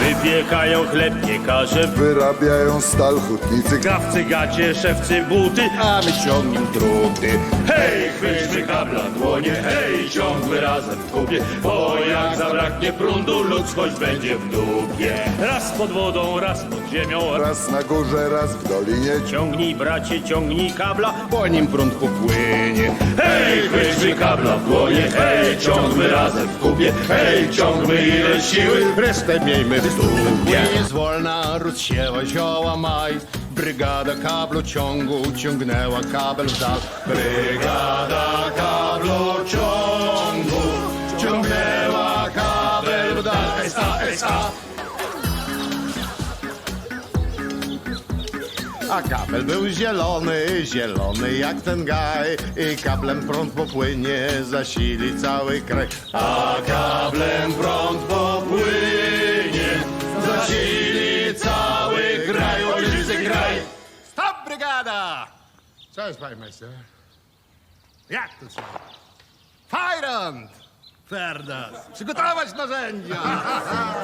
Wypiekają chleb piekarze, Wyrabiają stal hutnicy, krawcy gacie, szewcy buty. a my ciągnim druty. Hej, chwyćmy kabla dłonie, hej, ciągły razem w kupie, bo jak zabraknie prądu, ludzkość będzie w dupie. Raz pod wodą, raz pod ziemią, Raz na górze, raz w dolinie, ciągnij bracie, ciągnij kabla. po nim prąd popłynie. Kabla w dłonie, hej, ciągły razem w kupie, hej, ciągły ile siły, Resztę miejmy w dupie. Nie zwolna rozsiewa zioła maj Brygada kablociągu ciągnęła kabel w dal Brygada kablociągu ciągnęła kabel w dal S.A. S.A. A kabel był zielony, zielony jak ten gaj I kablem prąd popłynie, zasili cały kraj A kablem prąd popłynie, zasili cały kraj Ojczyzny kraj Stop, brygada! Co jest, panie meister? Jak to co? Fajrant! Ferdas! Przygotować narzędzia!